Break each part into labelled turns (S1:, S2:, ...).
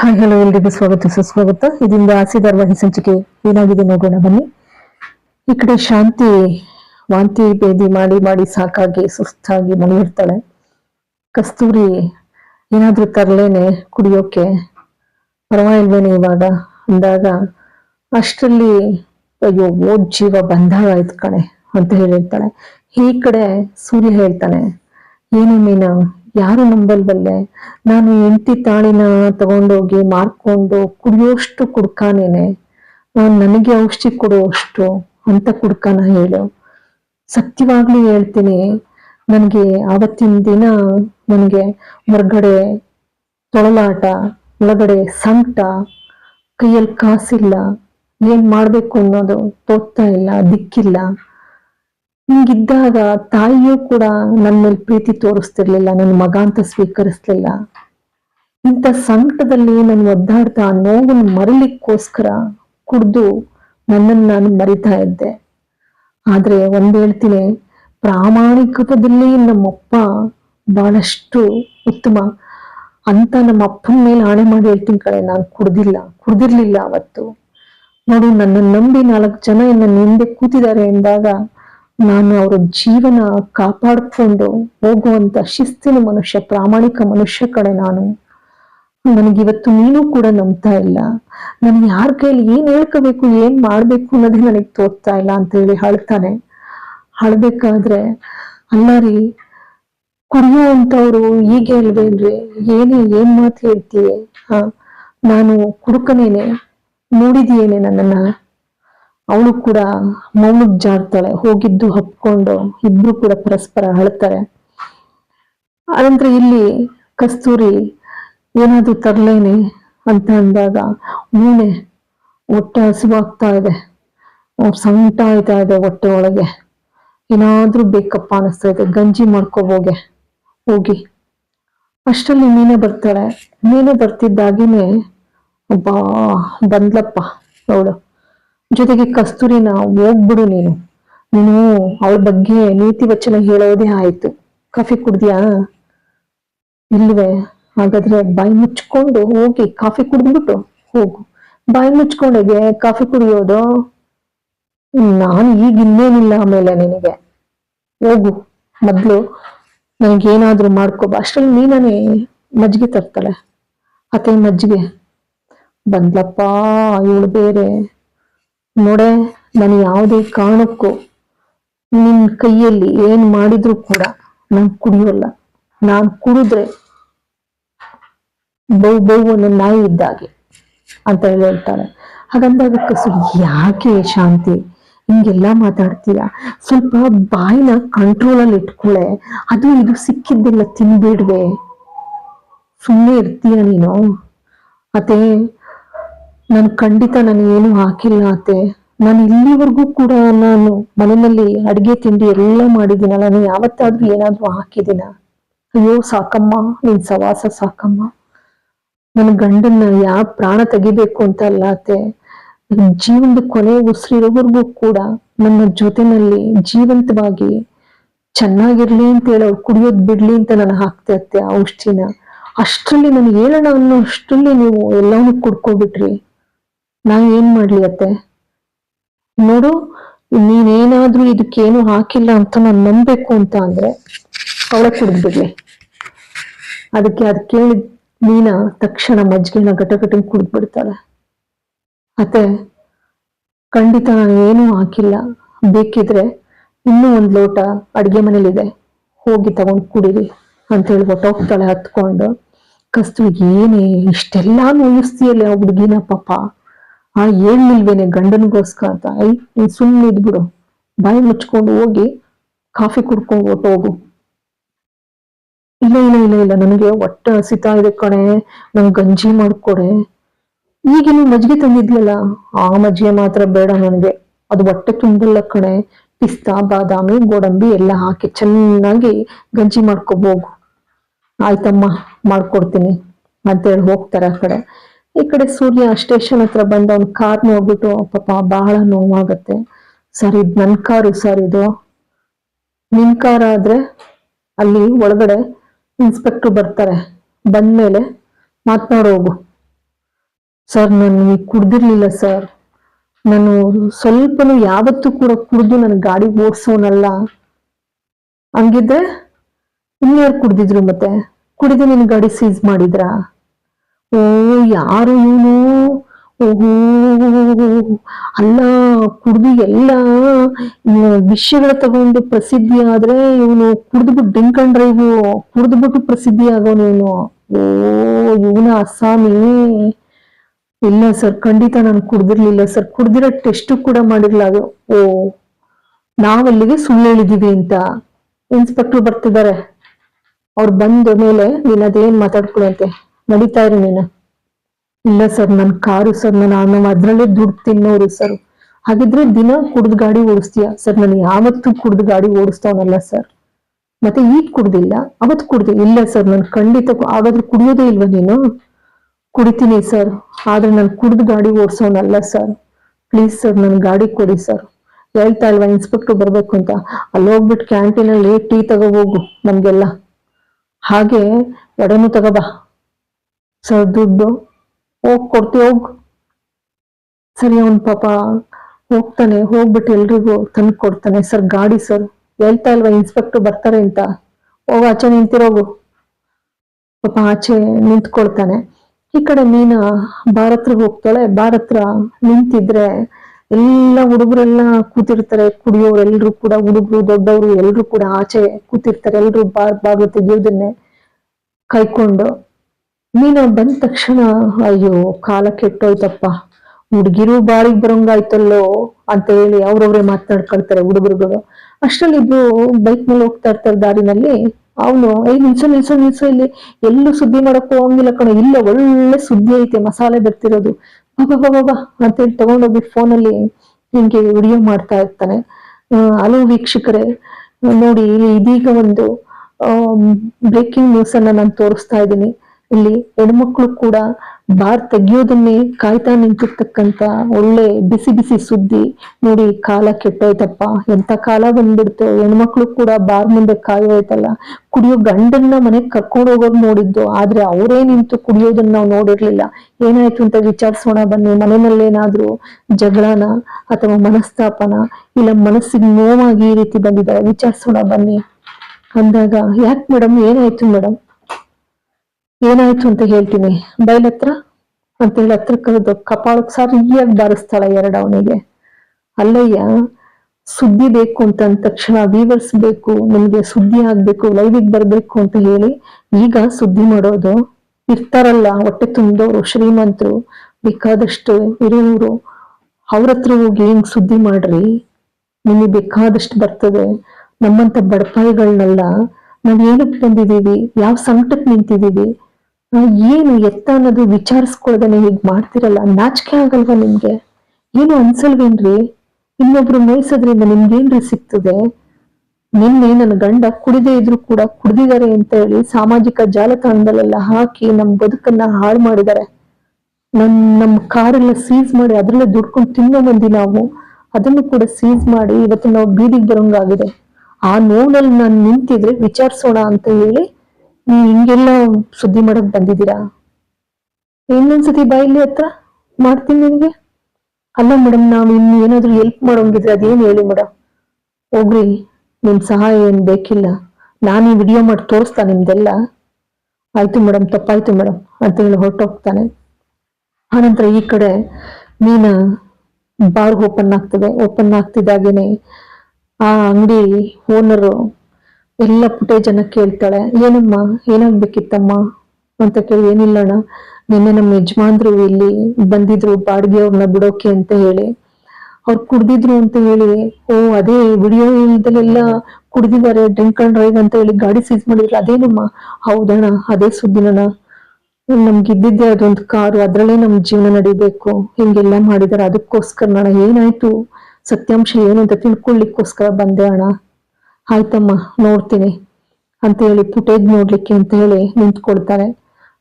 S1: Hi hello ಎಲ್ರಿಗೂ ಸ್ವಾಗತ ಸುಸ್ವಾಗತ ಇದರಿಂದ ಆಸಿದಾರ್ವಾಹಿ ಸಂಚಿಕೆ ಏನಾಗಿದೆ ನೋಡೋಣ, ಬನ್ನಿ. ಈ ಕಡೆ ಶಾಂತಿ, ವಾಂತಿ ಭೇದಿ ಮಾಡಿ ಮಾಡಿ ಸಾಕಾಗಿ, ಸುಸ್ತಾಗಿ ಮಲಗಿರ್ತಾಳೆ ಕಸ್ತೂರಿ ಏನಾದ್ರೂ ತರಲೇನೆ ಕುಡಿಯೋಕೆ ಪರವಾಗಿಲ್ವೇನೆ ಇವಾಗ? ಅಂದಾಗ, ಅಷ್ಟರಲ್ಲಿ, ಅಯ್ಯೋ ಓದ್ ಜೀವ ಬಂದಾಗ ಆಯ್ತು ಕಣೆ, ಅಂತ ಹೇಳಿರ್ತಾಳೆ. ಈ ಕಡೆ ಸೂರ್ಯ ಹೇಳ್ತಾನೆ, ಏನು ಮೀನಾ ಯಾರು ನಂಬಲ್ವಲ್ಲೆ? ನಾನು ಎಂಟಿ ತಾಳಿನ ತಗೊಂಡೋಗಿ ಮಾರ್ಕೊಂಡು ಕುಡಿಯೋಷ್ಟು ಕುಡ್ಕಾನೇನೆ. ನಾನ್ ನನಗೆ ಔಷಧಿ ಕೊಡುವಷ್ಟು ಅಂತ ಕುಡ್ಕನ ಹೇಳು. ಸತ್ಯವಾಗ್ಲೂ ಹೇಳ್ತೀನಿ, ನನಗೆ ಆವತ್ತಿನ ದಿನ ನನಗೆ ಹೊರಗಡೆ ತೊಳಲಾಟ, ಒಳಗಡೆ ಸಂಕಟ, ಕೈಯಲ್ಲಿ ಕಾಸಿಲ್ಲ. ಏನ್ ಮಾಡ್ಬೇಕು ಅನ್ನೋದು ತೋಗ್ತಾ ಇಲ್ಲ, ದಿಕ್ಕಿಲ್ಲ. ಹಿಂಗಿದ್ದಾಗ ತಾಯಿಯೂ ಕೂಡ ನನ್ನ ಮೇಲೆ ಪ್ರೀತಿ ತೋರಿಸ್ತಿರ್ಲಿಲ್ಲ ನನ್ನ ಮಗ ಅಂತ ಸ್ವೀಕರಿಸ್ಲಿಲ್ಲ. ಇಂಥ ಸಂಕಟದಲ್ಲಿ ನಾನು ಒದ್ದಾಡ್ತಾ ನೋವನ್ನು ಮರಲಿಕ್ಕೋಸ್ಕರ ಕುಡ್ದು ನನ್ನನ್ನು ನಾನು ಮರಿತಾ ಇದ್ದೆ. ಆದ್ರೆ ಒಂದ್ ಹೇಳ್ತೀನಿ, ಪ್ರಾಮಾಣಿಕತದಲ್ಲಿ ನಮ್ಮಪ್ಪ ಬಹಳಷ್ಟು ಉತ್ತಮ. ಅಂತ ನಮ್ಮ ಅಪ್ಪನ ಮೇಲೆ ಆಣೆ ಮಾಡಿ ಹೇಳ್ತೀನಿ ಕಳೆ ನಾನು ಕುಡ್ದಿಲ್ಲ, ಕುಡ್ದಿರ್ಲಿಲ್ಲ ಅವತ್ತು. ನೋಡು, ನನ್ನ ನಂಬಿ ನಾಲ್ಕು ಜನ ನನ್ನ ಹಿಂದೆ ಕೂತಿದ್ದಾರೆ ಎಂದಾಗ ನಾನು ಅವರ ಜೀವನ ಕಾಪಾಡ್ಕೊಂಡು ಹೋಗುವಂತ ಶಿಸ್ತಿನ ಮನುಷ್ಯ, ಪ್ರಾಮಾಣಿಕ ಮನುಷ್ಯ ಕಡೆ ನಾನು. ನನಗಿವತ್ತು ನೀನು ಕೂಡ ನಂಬ್ತಾ ಇಲ್ಲ. ನನ್ಗೆ ಯಾರ ಕೈಲಿ ಏನ್ ಹೇಳ್ಕೋಬೇಕು, ಏನ್ ಮಾಡ್ಬೇಕು ಅನ್ನೋದೇ ನನಗೆ ತೋರ್ತಾ ಇಲ್ಲ ಅಂತ ಹೇಳಿ ಅಳ್ತಾನೆ ಅಳ್ಬೇಕಾದ್ರೆ ಅಲ್ಲ ರೀ ಕುಡಿಯೋ ಅಂತವ್ರು ಈಗ ಹೇಳ್ಬೇಡ್ರಿ ಏನೇ, ಏನ್ ಮಾತು ಹೇಳ್ತೀಯ? ಹಾ, ನಾನು ಕುಡುಕನೇನೆ, ನೋಡಿದೀಯೇನೆ ನನ್ನನ್ನ? ಅವಳು ಕೂಡ ಮೌನಕ್ ಜಾಡ್ತಾಳೆ ಹೋಗಿದ್ದು ಹಪ್ಕೊಂಡು ಇಬ್ರು ಕೂಡ ಪರಸ್ಪರ ಅಳ್ತಾರೆ. ಅನಂತರ ಇಲ್ಲಿ ಕಸ್ತೂರಿ, ಏನಾದ್ರೂ ತರ್ಲೇನೆ ಅಂತ ಅಂದಾಗ ಮೂನೆ ಹೊಟ್ಟೆ ಹಸಿವಾಗ್ತಾ ಇದೆ. ಆಯ್ತಾ ಇದೆ ಹೊಟ್ಟೆ ಒಳಗೆ. ಏನಾದ್ರೂ ಬೇಕಪ್ಪ ಅನಿಸ್ತಾ ಇದೆ. ಗಂಜಿ ಮಾಡ್ಕೋಬೋಗೆ ಹೋಗಿ ಅಷ್ಟರಲ್ಲಿ ಮೀನೆ ಬರ್ತಾಳೆ. ಮೀನೆ ಬರ್ತಿದ್ದಾಗೇನೆ ಒಬ್ಬ ಬಂದ್ಲಪ್ಪ ಅವಳು. ಜೊತೆಗೆ ಕಸ್ತೂರಿನ ಹೋಗ್ಬಿಡು ನೀನು. ನೀನು ಅವಳ ಬಗ್ಗೆ ನೀತಿ ವಚನ ಹೇಳೋದೇ ಆಯ್ತು. ಕಾಫಿ ಕುಡ್ದ್ಯಾ? ಇಲ್ವೇ, ಹಾಗಾದ್ರೆ ಬಾಯಿ ಮುಚ್ಕೊಂಡು ಹೋಗಿ ಕಾಫಿ ಕುಡಿದ್ಬಿಟ್ಟು ಹೋಗು. ಬಾಯಿ ಮುಚ್ಕೊಂಡಿಗೆ ಕಾಫಿ ಕುಡಿಯೋದು? ನಾನು ಈಗ ಇನ್ನೇನಿಲ್ಲ ಆಮೇಲೆ ನಿನಗೆ. ಹೋಗು, ಮೊದ್ಲು ನನಗೇನಾದ್ರೂ ಮಾಡ್ಕೋ ಅಷ್ಟ್ರಲ್ಲಿ ನೀನೇ ಮಜ್ಜಿಗೆ ತರ್ತಾಳೆ. ಅತ್ತೆ ಮಜ್ಜಿಗೆ. ಬಂದ್ಲಪ್ಪ, ಇವಳು ಬೇರೆ. ನೋಡೆ, ನಾನು ಯಾವುದೇ ಕಾರಣಕ್ಕೂ ನಿನ್ ಕೈಯಲ್ಲಿ ಏನ್ ಮಾಡಿದ್ರು ಕೂಡ ನಾನು ಕುಡಿಯೋಲ್ಲ. ನಾನು ಕುಡಿದ್ರೆ ಬೌ ಬೌ ಅನ್ನೋ ನಾಯಿ ಇದ್ದಾಗೆ ಅಂತ ಹೇಳಿ ಹೇಳ್ತಾಳೆ ಹಾಗಂದಾಗ ಕಸು, ಯಾಕೆ ಶಾಂತಿ? ಹಿಂಗೆಲ್ಲ ಮಾತಾಡ್ತೀಯ? ಸ್ವಲ್ಪ ಬಾಯಿನ ಕಂಟ್ರೋಲ್ ಅಲ್ಲಿ ಇಟ್ಕೊಳ್ಳೆ ಅದು ಇದು ಸಿಕ್ಕಿದ್ದೆಲ್ಲ, ತಿನ್ಬೇಡ್ವೆ. ಸುಮ್ಮನೆ ಇರ್ತೀಯ ನೀನು? ಅತ್ತೆ ನಾನು ಖಂಡಿತ ನಾನು ಏನು ಹಾಕಿಲ್ಲ ಅತ್ತೆ. ನಾನು ಇಲ್ಲಿವರೆಗೂ ಕೂಡ ನಾನು ಮನೆಯಲ್ಲಿ ಅಡಿಗೆ, ತಿಂಡಿ ಎಲ್ಲ ಮಾಡಿದ್ದೀನಲ್ಲ, ನಾನು ಯಾವತ್ತಾದ್ರೂ ಏನಾದ್ರೂ ಹಾಕಿದ್ದೀನ? ಅಯ್ಯೋ, ಸಾಕಮ್ಮ, ನಿನ್ ಸವಾಸ ಸಾಕಮ್ಮ. ನನ್ನ ಗಂಡನ್ನ ಯಾವ ಪ್ರಾಣ ತೆಗಿಬೇಕು ಅಂತ ಅಲ್ಲ ಅತ್ತೆ. ಜೀವನದ ಕೊನೆ ಉಸಿರಿರೋವರೆಗೂ ಕೂಡ ನನ್ನ ಜೊತೆನಲ್ಲಿ ಜೀವಂತವಾಗಿ ಚೆನ್ನಾಗಿರ್ಲಿ ಅಂತ ಹೇಳಿ ಅವ್ರು ಕುಡಿಯೋದ್ ಬಿಡ್ಲಿ ಅಂತ ನಾನು ಹಾಕ್ತೆ ಅತ್ತೆ ಔಷಧಿನ. ಅಷ್ಟರಲ್ಲಿ ನನಗೆ ಹೇಳೋಣ ಅನ್ನೋ ಅಷ್ಟರಲ್ಲಿ ನೀವು ಎಲ್ಲವನ್ನೂ ಕುಡ್ಕೊಬಿಟ್ರಿ. ನಾ ಏನ್ ಮಾಡ್ಲಿ ಅತ್ತೆ? ನೋಡು, ನೀನೇನಾದ್ರೂ ಇದಕ್ಕೇನು ಹಾಕಿಲ್ಲ ಅಂತ ನಾನು ನಂಬಬೇಕು ಅಂತ ಅಂದ್ರೆ ಅವಳ ಕುಡಿದ್ಬಿಡ್ಲಿ ಅದಕ್ಕೆ ಅದ್ ಕೇಳಿದ್ ಮೀನ ತಕ್ಷಣ ಮಜ್ಜಿಗೆನ ಗಟಗಟ ಕುಡಿದ್ಬಿಡ್ತಾಳೆ ಅತ್ತೆ, ಖಂಡಿತ ನಾನು ಏನೂ ಹಾಕಿಲ್ಲ. ಬೇಕಿದ್ರೆ ಇನ್ನೂ ಒಂದ್ ಲೋಟ ಅಡ್ಗೆ ಮನೇಲಿದೆ. ಹೋಗಿ ತಗೊಂಡ್ ಕುಡೀರಿ ಅಂತ ಹೇಳಿ ಹೊಟ್ಟೋಗ್ತಾಳೆ ಹತ್ಕೊಂಡು ಕಸ್ತೂರಿಗೆ ಏನೇ ಇಷ್ಟೆಲ್ಲಾ ನೋಯಿಸ್ತೀಯಲ್ಲ ಹುಡುಗಿನ ಪಾಪ. ಆ ಹೇಳ್ಲಿಲ್ವೇನೆ ಗಂಡನಿಗೋಸ್ಕರ ಅಂತ. ಐ ನೀನ್ ಸುಮ್ಮನೆ ಇದ್ಬಿಡು ಬಾಯಿ ಮುಚ್ಕೊಂಡು ಹೋಗಿ ಕಾಫಿ ಕುಡ್ಕೊಂಡು ಹೋಗು. ಇಲ್ಲ ಇಲ್ಲ ಇಲ್ಲ ಇಲ್ಲ, ನನಗೆ ಹೊಟ್ಟೆ ಹಸಿತಾ ಇದೆ ಕಣೆ. ನಂಗೆ ಗಂಜಿ ಮಾಡ್ಕೊಡೆ. ಈಗ ನೀವು ಮಜ್ಜಿಗೆ ತಂದಿದ್ಲಲ್ಲ ಆ ಮಜ್ಜಿಗೆ ಮಾತ್ರ ಬೇಡ ನನಗೆ. ಅದು ಹೊಟ್ಟೆ ತುಂಬಲ್ಲ ಕಣೆ. ಪಿಸ್ತಾ, ಬಾದಾಮಿ, ಗೋಡಂಬಿ ಎಲ್ಲ ಹಾಕಿ ಚೆನ್ನಾಗಿ ಗಂಜಿ ಮಾಡ್ಕೊಬೋಗು ಆಯ್ತಮ್ಮ, ಮಾಡ್ಕೊಡ್ತೀನಿ. ಅಂತೇಳಿ ಹೋಗ್ತಾರೆ ಆ ಕಡೆ. ಈ ಕಡೆ ಸೂರ್ಯ ಸ್ಟೇಷನ್ ಹತ್ರ ಬಂದ ಅವ್ನ ಕಾರ್ ನೋಡ್ಬಿಟ್ಟು ಪಾಪ ಬಹಳ ನೋವಾಗತ್ತೆ. ಸರ್, ಇದು ನನ್ ಕಾರು, ಸರ್, ಇದು ನಿನ್ ಕಾರ್ ಆದ್ರೆ ಅಲ್ಲಿ ಒಳಗಡೆ ಇನ್ಸ್ಪೆಕ್ಟರ್ ಬರ್ತಾರೆ. ಬಂದ್ಮೇಲೆ ಮಾತನಾಡ ಹೋಗು. ಸರ್, ನಾನು ಕುಡ್ದಿರ್ಲಿಲ್ಲ, ಸರ್. ನಾನು ಸ್ವಲ್ಪನೂ ಯಾವತ್ತೂ ಕೂಡ ಕುಡ್ದು ನನ್ನ ಗಾಡಿ ಓಡಿಸೋನಲ್ಲ. ಹಂಗಿದ್ರೆ ಇನ್ಯಾರು ಕುಡ್ದಿದ್ರು ಮತ್ತೆ. ಕುಡಿದು ನಿನ್ ಗಾಡಿ ಸೀಸ್ ಮಾಡಿದ್ರ? ಓ, ಯಾರು ಇವನು? ಓಹೋ, ಅಲ್ಲ, ಕುಡ್ದು ಎಲ್ಲ ವಿಷಯಗಳ ತಗೊಂಡು ಪ್ರಸಿದ್ಧಿ ಆದ್ರೆ ಇವನು ಕುಡ್ದ್ಬಿಟ್ಟು ಡಿಂಕನ್ ಇವು ಕುಡ್ದ್ಬಿಟ್ಟು ಪ್ರಸಿದ್ಧಿ ಆಗೋನು ಇವನು. ಓ, ಇವನ ಅಸ್ಸಾಮಿ. ಇಲ್ಲ ಸರ್, ಖಂಡಿತ ನಾನು ಕುಡ್ದಿರ್ಲಿಲ್ಲ ಸರ್. ಕುಡ್ದಿರೋ ಟೆಸ್ಟ್ ಕೂಡ ಮಾಡಿರ್ಲ ಅದು. ಓ, ನಾವಲ್ಲಿಗೆ ಸುಳ್ಳು ಹೇಳಿದೀವಿ ಅಂತ. ಇನ್ಸ್ಪೆಕ್ಟರ್ ಬರ್ತಿದ್ದಾರೆ. ಅವ್ರು ಬಂದ ಮೇಲೆ ನೀನ್ ಅದೇನ್ ಮಾತಾಡ್ಕೊಳಂತೆ? ನಡೀತಾ ಇರು ಇಲ್ಲ ಸರ್, ನನ್ ಕಾರು ಸರ್, ನಾನು ನಾವು ಅದ್ರಲ್ಲೇ ದುಡ್ಡು ತಿನ್ನೋರು ಸರ್. ಹಾಗಿದ್ರೆ ದಿನ ಕುಡ್ದು ಗಾಡಿ ಓಡಿಸ್ತೀಯ? ಸರ್, ನಾನು ಯಾವತ್ತೂ ಕುಡ್ದು ಗಾಡಿ ಓಡಿಸ್ತವನಲ್ಲ ಸರ್. ಮತ್ತೆ ಈಗ ಕುಡ್ದಿಲ್ಲ, ಅವತ್ತು ಕುಡ್ದೆ. ಇಲ್ಲ ಸರ್, ನಾನು ಖಂಡಿತ ಹಾಗಾದ್ರೂ ಕುಡಿಯೋದೇ ಇಲ್ವಾ ನೀನು? ಕುಡಿತೀನಿ ಸರ್, ಆದ್ರೆ ನಾನು ಕುಡ್ದು ಗಾಡಿ ಓಡಿಸೋನಲ್ಲ ಸರ್. ಪ್ಲೀಸ್ ಸರ್, ನನ್ ಗಾಡಿ ಕೊಡಿ ಸರ್. ಹೇಳ್ತಾ ಇಲ್ವಾ, ಇನ್ಸ್ಪೆಕ್ಟರ್ ಬರ್ಬೇಕು ಅಂತ. ಅಲ್ಲಿ ಹೋಗ್ಬಿಟ್ಟು ಕ್ಯಾಂಟೀನಲ್ಲಿ ಟೀ ತಗೋ ಹೋಗು ನಮ್ಗೆಲ್ಲ. ಹಾಗೆ ಎಡನು ತಗೋಬಾ ಸರ್, ದುಡ್ಡು. ಹೋಗ್ ಕೊಡ್ತಿ, ಹೋಗ್. ಸರಿ, ಅವನ್ ಪಾಪ ಹೋಗ್ತಾನೆ, ಹೋಗ್ಬಿಟ್ಟು ಎಲ್ರಿಗೂ ತಂದು ಕೊಡ್ತಾನೆ. ಸರ್, ಗಾಡಿ ಸರ್. ಹೇಳ್ತಾ ಇಲ್ವಾ, ಇನ್ಸ್ಪೆಕ್ಟರ್ ಬರ್ತಾರೆ ಅಂತ? ಹೋಗ, ಆಚೆ ನಿಂತಿರೋಗು ಪಾಪ ಆಚೆ ನಿಂತ್ಕೊಳ್ತಾನೆ. ಈ ಕಡೆ ಮೀನಾ ಭಾರತ್ರ ಹೋಗ್ತಾಳೆ. ಭಾರತ್ರ ನಿಂತಿದ್ರೆ ಎಲ್ಲ ಹುಡುಗರೆಲ್ಲ ಕೂತಿರ್ತಾರೆ. ಕುಡಿಯೋರು ಎಲ್ರು ಕೂಡ, ಹುಡುಗರು, ದೊಡ್ಡವರು ಎಲ್ರು ಕೂಡ ಆಚೆ ಕೂತಿರ್ತಾರೆ. ಎಲ್ರು ಬಾ, ಬಾಗಿಲು ತೆಗಿಯೋದನ್ನೇ ಕೈಕೊಂಡು. ಮೀನ ಬಂದ ತಕ್ಷಣ, ಅಯ್ಯೋ, ಕಾಲ ಕೆಟ್ಟೋಯ್ತಪ್ಪ. ಹುಡುಗಿರು ಬಾಳಿಗೆ ಬರೋಂಗಾಯ್ತಲ್ಲೋ ಅಂತ ಹೇಳಿ ಅವ್ರವ್ರೇ ಮಾತನಾಡ್ಕೊಳ್ತಾರೆ ಹುಡುಗರುಗಳು. ಅಷ್ಟ್ರಲ್ಲಿ ಇಬ್ರು ಬೈಕ್ ಮೇಲೆ ಹೋಗ್ತಾ ಇರ್ತಾರೆ ದಾರಿನಲ್ಲಿ. ಅವನು ಐ ನಿಲ್ಸೋ ನಿಲ್ಸೋ ನಿಲ್ಸೋ, ಇಲ್ಲಿ ಎಲ್ಲೂ ಸುದ್ದಿ ಮಾಡಕ್ ಹೋಗಂಗಿಲ್ಲ ಕಣ. ಇಲ್ಲ, ಒಳ್ಳೆ ಸುದ್ದಿ ಐತೆ, ಮಸಾಲೆ ಬರ್ತಿರೋದು. ಬಾಬಾ ಬಾಬಾ ಬಾ ಅಂತೇಳಿ ತಗೊಂಡೋಗ್ಬಿಟ್ಟು ಫೋನಲ್ಲಿ ನಿಮ್ಗೆ ವಿಡಿಯೋ ಮಾಡ್ತಾ ಇರ್ತಾನೆ. ಹಲವು ವೀಕ್ಷಕರೇ, ನೋಡಿ, ಇದೀಗ ಒಂದು ಬ್ರೇಕಿಂಗ್ ನ್ಯೂಸ್ ಅನ್ನ ನಾನು ತೋರಿಸ್ತಾ ಇದ್ದೀನಿ. ಇಲ್ಲಿ ಹೆಣ್ಮಕ್ಳು ಕೂಡ ಬಾರ್ ತೆಗಿಯೋದನ್ನೇ ಕಾಯ್ತಾ ನಿಂತಿರ್ತಕ್ಕಂತ ಒಳ್ಳೆ ಬಿಸಿ ಬಿಸಿ ಸುದ್ದಿ ನೋಡಿ ಕಾಲ ಕೆಟ್ಟೋಯ್ತಪ್ಪ. ಎಂತ ಕಾಲ ಬಂದ್ಬಿಡ್ತು. ಹೆಣ್ಮಕ್ಳು ಕೂಡ ಬಾರ್ ಮುಂದೆ ಕಾಯೋಯ್ತಲ್ಲ. ಕುಡಿಯೋ ಗಂಡನ್ನ ಮನೆಗ್ ಕರ್ಕೊಂಡು ಹೋಗೋದ್ ನೋಡಿದ್ದು. ಆದ್ರೆ ಅವರೇ ನಿಂತು ಕುಡಿಯೋದನ್ನ ನಾವು ನೋಡಿರ್ಲಿಲ್ಲ. ಏನಾಯ್ತು ಅಂತ ವಿಚಾರಿಸೋಣ ಬನ್ನಿ. ಮನೆಯಲ್ಲೇನಾದ್ರೂ ಜಗಳನ ಅಥವಾ ಮನಸ್ತಾಪನ ಇಲ್ಲ ಮನಸ್ಸಿಗೆ ನೋವಾಗಿ ಈ ರೀತಿ ಬಂದಿದ್ದಾರೆ ವಿಚಾರಿಸೋಣ ಬನ್ನಿ. ಅಂದಾಗ ಯಾಕೆ ಮೇಡಮ್? ಏನಾಯ್ತು ಮೇಡಮ್? ಏನಾಯ್ತು ಅಂತ ಹೇಳ್ತೀನಿ. ಬೈಲ್ ಹತ್ರ? ಅಂತ ಹೇಳಿ ಹತ್ರ ಕರೆದು ಕಪಾಳಕ್ ಸರಿಯಾಗಿ ಬಾರಿಸ್ತಾಳ ಎರಡು ಅವನಿಗೆ. ಅಲ್ಲಯ್ಯ ಸುದ್ದಿ ಬೇಕು ಅಂತ ಅಂದ ತಕ್ಷಣ ವೀವರ್ಸ್ ಬೇಕು ನಿಮ್ಗೆ ಸುದ್ದಿ ಆಗ್ಬೇಕು ಲೈವಿಗೆ ಬರ್ಬೇಕು ಅಂತ ಹೇಳಿ ಈಗ ಸುದ್ದಿ ಮಾಡೋದು. ಇರ್ತಾರಲ್ಲ ಹೊಟ್ಟೆ ತುಂಬಿದವರು ಶ್ರೀಮಂತರು ಬೇಕಾದಷ್ಟು ಇರೋರು ಅವ್ರ ಹತ್ರ ಹೋಗಿ ಹಿಂಗ್ ಸುದ್ದಿ ಮಾಡ್ರಿ? ನಿಮಗೆ ಬೇಕಾದಷ್ಟು ಬರ್ತದೆ. ನಮ್ಮಂತ ಬಡಪಾಯಿಗಳನ್ನೆಲ್ಲ ನಾವ್ ಏನಕ್ ಬಂದಿದೀವಿ ಯಾವ ಸಂಕಟಕ್ಕೆ ನಿಂತಿದೀವಿ ಆ, ಏನು ಎತ್ತ ಅನ್ನೋದು ವಿಚಾರಿಸ್ಕೊಳ್ದೇನೆ ಹೀಗ್ ಮಾಡ್ತಿರಲ್ಲ? ನಾಚಿಕೆ ಆಗಲ್ವಾ ನಿಮ್ಗೆ? ಏನು ಅನ್ಸಲ್ವೇನ್ರಿ? ಇನ್ನೊಬ್ರು ಮೇಯ್ಸೋದ್ರಿಂದ ನಿಮ್ಗೇನ್ರಿ ಸಿಗ್ತದೆ? ನಿನ್ನೆ ನನ್ನ ಗಂಡ ಕುಡಿದೇ ಇದ್ರು ಕೂಡ ಕುಡಿದಿದ್ದಾರೆ ಅಂತ ಹೇಳಿ ಸಾಮಾಜಿಕ ಜಾಲತಾಣದಲ್ಲೆಲ್ಲ ಹಾಕಿ ನಮ್ ಬದುಕನ್ನ ಹಾಳು ಮಾಡಿದ್ದಾರೆ. ನಮ್ ನಮ್ ಕಾರೆಲ್ಲ ಸೀಸ್ ಮಾಡಿ ಅದ್ರಲ್ಲೇ ದುಡ್ಕೊಂಡು ತಿನ್ನೋ ಮಂದಿ ನಾವು. ಅದನ್ನು ಕೂಡ ಸೀಸ್ ಮಾಡಿ ಇವತ್ತು ನಾವು ಬೀದಿಗೆ ಬರೋಂಗಾಗಿದೆ. ಆ ನೋವಲ್ಲಿ ನಾನು ನಿಂತಿದ್ರೆ ವಿಚಾರಿಸೋಣ ಅಂತ ಹೇಳಿ ನೀವು ಹಿಂಗೆಲ್ಲ ಸುದ್ದಿ ಮಾಡಕ್ ಬಂದಿದ್ದೀರಾ? ಇನ್ನೊಂದ್ಸತಿ ಬಾಯಿಲಿ ಹತ್ರ. ಮಾಡ್ತೀನಿ ನಿಮಗೆ ಅಲ್ಲ ಮೇಡಮ್ ನಾವು ಇನ್ನು ಏನಾದರೂ ಹೆಲ್ಪ್ ಮಾಡೋಂಗಿದ್ರೆ ಅದೇನು ಹೇಳಿ ಮೇಡಮ್ ಹೋಗ್ರಿ, ನಿಮ್ ಸಹಾಯ ಏನು ಬೇಕಿಲ್ಲ. ನಾನು ಈ ವಿಡಿಯೋ ಮಾಡಿ ತೋರಿಸ್ತಾ ನಿಮ್ದೆಲ್ಲ. ಆಯ್ತು ಮೇಡಮ್ ತಪ್ಪಾಯ್ತು ಮೇಡಮ್ ಅಂತ ಹೇಳಿ ಹೊರಟೋಗ್ತಾನೆ. ಆನಂತರ ಈ ಕಡೆ ಮೀನ ಬಾರ್ ಓಪನ್ ಆಗ್ತದೆ. ಓಪನ್ ಆಗ್ತಿದ್ದಾಗೇನೆ ಆ ಅಂಗಡಿ ಓನರು ಎಲ್ಲ ಫುಟೇಜ್ ಕೇಳ್ತಾಳೆ. ಏನಮ್ಮ ಏನಾಗ್ಬೇಕಿತ್ತಮ್ಮ ಅಂತ ಕೇಳಿ ಏನಿಲ್ಲಣ್ಣ ನಿನ್ನೆ ನಮ್ಮ ಯಜಮಾನ್ರು ಇಲ್ಲಿ ಬಂದಿದ್ರು ಬಾಡಿಗೆ ಅವ್ರನ್ನ ಬಿಡೋಕೆ ಅಂತ ಹೇಳಿ. ಅವ್ರು ಕುಡ್ದಿದ್ರು ಅಂತ ಹೇಳಿ. ಓ, ಅದೇ ವಿಡಿಯೋ ಇಲ್ದಲೆಲ್ಲ ಕುಡ್ದಿದ್ದಾರೆ ಡ್ರಿಂಕ್ ಅಂಡ್ ಡ್ರೈವ್ ಅಂತ ಹೇಳಿ ಗಾಡಿ ಸೀಸ್ ಮಾಡಿದ್ರು. ಅದೇನಮ್ಮ? ಹೌದಣ್ಣ, ಅದೇ ಸುದ್ದಿನಣ್ಣ. ನಮ್ಗೆ ಇದ್ದಿದ್ದೆ ಅದೊಂದು ಕಾರು. ಅದ್ರಲ್ಲೇ ನಮ್ ಜೀವನ ನಡಿಬೇಕು. ಹಿಂಗೆಲ್ಲ ಮಾಡಿದಾರೆ. ಅದಕ್ಕೋಸ್ಕರ ಅಣ್ಣ, ಏನಾಯ್ತು? ಸತ್ಯಾಂಶ ಏನು ಅಂತ ತಿಳ್ಕೊಳ್ಳಿಕ್ಕೋಸ್ಕರ ಬಂದೆ ಅಣ್ಣ. ಆಯ್ತಮ್ಮ, ನೋಡ್ತೀನಿ ಅಂತ ಹೇಳಿ ಫುಟೇಜ್ ನೋಡ್ಲಿಕ್ಕೆ ಅಂತ ಹೇಳಿ ನಿಂತ್ಕೊಳ್ತಾರೆ.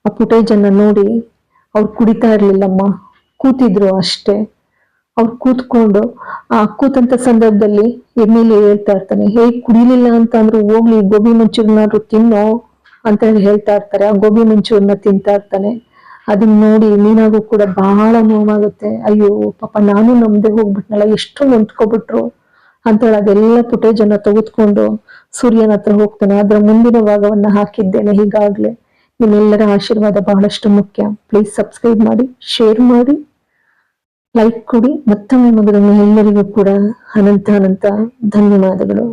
S1: ಆ ಫುಟೇಜ್ ಅನ್ನ ನೋಡಿ ಅವ್ರು ಕುಡಿತಾ ಇರ್ಲಿಲ್ಲಮ್ಮ. ಕೂತಿದ್ರು ಅಷ್ಟೇ. ಅವ್ರು ಕೂತ್ಕೊಂಡು ಆ ಕೂತಂತ ಸಂದರ್ಭದಲ್ಲಿ ಎಂ ಎಲ್ ಎ ಹೇಳ್ತಾ ಇರ್ತಾನೆ ಹೇ ಕುಡಿಲಿಲ್ಲ ಅಂತ ಅಂದ್ರು ಹೋಗ್ಲಿ, ಗೋಬಿ ಮಂಚೂರಿನಾದ್ರು ತಿನ್ನೋ ಅಂತ ಹೇಳಿ ಹೇಳ್ತಾ ಇರ್ತಾರೆ. ಆ ಗೋಬಿ ಮಂಚೂರ್ನ ತಿಂತಾ ಇರ್ತಾನೆ. ಅದನ್ನ ನೋಡಿ ನೀನಾಗೂ ಕೂಡ ಬಹಳ ನೋವಾಗುತ್ತೆ. ಅಯ್ಯೋ, ಪಾಪ, ನಾನು ನಮ್ದೆ ಹೋಗ್ಬಿಟ್ನಲ್ಲ, ಎಷ್ಟು ನೊಂದ್ಕೊಬಿಟ್ರು ಅಂತೇಳಿ ಅದೆಲ್ಲ ಫುಟೇಜ್ ಅನ್ನ ತೆಗೆದುಕೊಂಡು ಸೂರ್ಯನ ಹತ್ರ ಹೋಗ್ತಾನೆ. ಅದರ ಮುಂದಿನ ಭಾಗವನ್ನ ಹಾಕಿದ್ದೇನೆ ಹೀಗಾಗ್ಲೇ ನಿಮ್ಮೆಲ್ಲರ ಆಶೀರ್ವಾದ ಬಹಳಷ್ಟು ಮುಖ್ಯ. ಪ್ಲೀಸ್ ಸಬ್ಸ್ಕ್ರೈಬ್ ಮಾಡಿ ಶೇರ್ ಮಾಡಿ ಲೈಕ್ ಕೊಡಿ. ಮತ್ತೊಮ್ಮೆ ಮಗದೊಮ್ಮೆ ಎಲ್ಲರಿಗೂ ಕೂಡ ಅನಂತ ಅನಂತ ಧನ್ಯವಾದಗಳು.